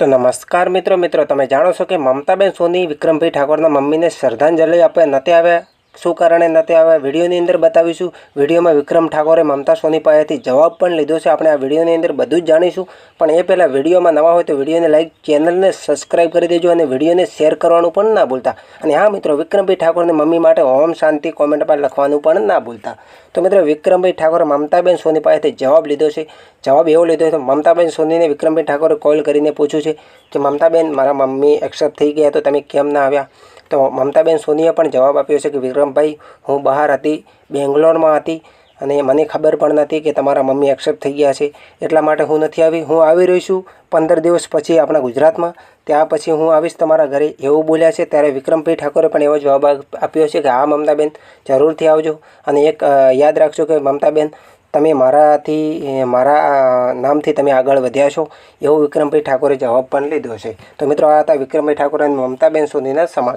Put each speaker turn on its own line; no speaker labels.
તો નમસ્કાર મિત્રો મિત્રો, તમે જાણો છો કે મમતાબેન સોની, વિક્રમભાઈ ઠાકોરના મમ્મીને શ્રદ્ધાંજલિ આપે નથી આવ્યા શું કારણે નથી? આવ્યા વિડીયોની અંદર બતાવીશું. વિડીયોમાં વિક્રમ ઠાકોરે મમતા સોની પાસેથી જવાબ પણ લીધો છે. આપણે આ વિડીયોની અંદર બધું જ જાણીશું. પણ એ પહેલાં વિડીયોમાં નવા હોય તો વિડીયોને લાઈક, ચેનલને સબસ્ક્રાઈબ કરી દેજો અને વિડીયોને શેર કરવાનું પણ ના ભૂલતા. અને હા મિત્રો, વિક્રમભાઈ ઠાકોરની મમ્મી માટે ઓમ શાંતિ કોમેન્ટ પર લખવાનું પણ ના ભૂલતા. તો મિત્રો, વિક્રમભાઈ ઠાકોરે મમતાબેન સોની પાસેથી જવાબ લીધો છે. જવાબ એવો લીધો છે, મમતાબેન સોનીને વિક્રમભાઈ ઠાકોરે કોલ કરીને પૂછ્યું છે કે, મમતાબેન, મારા મમ્મી એક્સેપ્ટ થઈ ગયા તો તમે કેમ ના આવ્યા? તો મમતાબેન સોનીએ પણ જવાબ આપ્યો છે કે, વિક્રમભાઈ, હું બહાર હતી, બેંગ્લોરમાં હતી અને મને ખબર પણ નથી કે તમારા મમ્મી એક્સેપ્ટ થઈ ગયા છે. એટલા માટે હું નથી આવી. હું આવી રહી છું પંદર દિવસ પછી આપણા ગુજરાતમાં. ત્યાં પછી હું આવીશ તમારા ઘરે. એવું બોલ્યા છે. ત્યારે વિક્રમભાઈ ઠાકોરે પણ એવો જવાબ આપ્યો છે કે, હા, મમતાબેન, જરૂરથી આવજો. અને એક યાદ રાખજો કે, મમતાબેન, તમે મારાથી મારા નામથી તમે આગળ વધ્યા છો. એવો વિક્રમભાઈ ઠાકોરે જવાબ પણ લીધો છે. તો મિત્રો, આ હતા વિક્રમભાઈ ઠાકોર અને મમતાબેન સોનીના સમાચાર.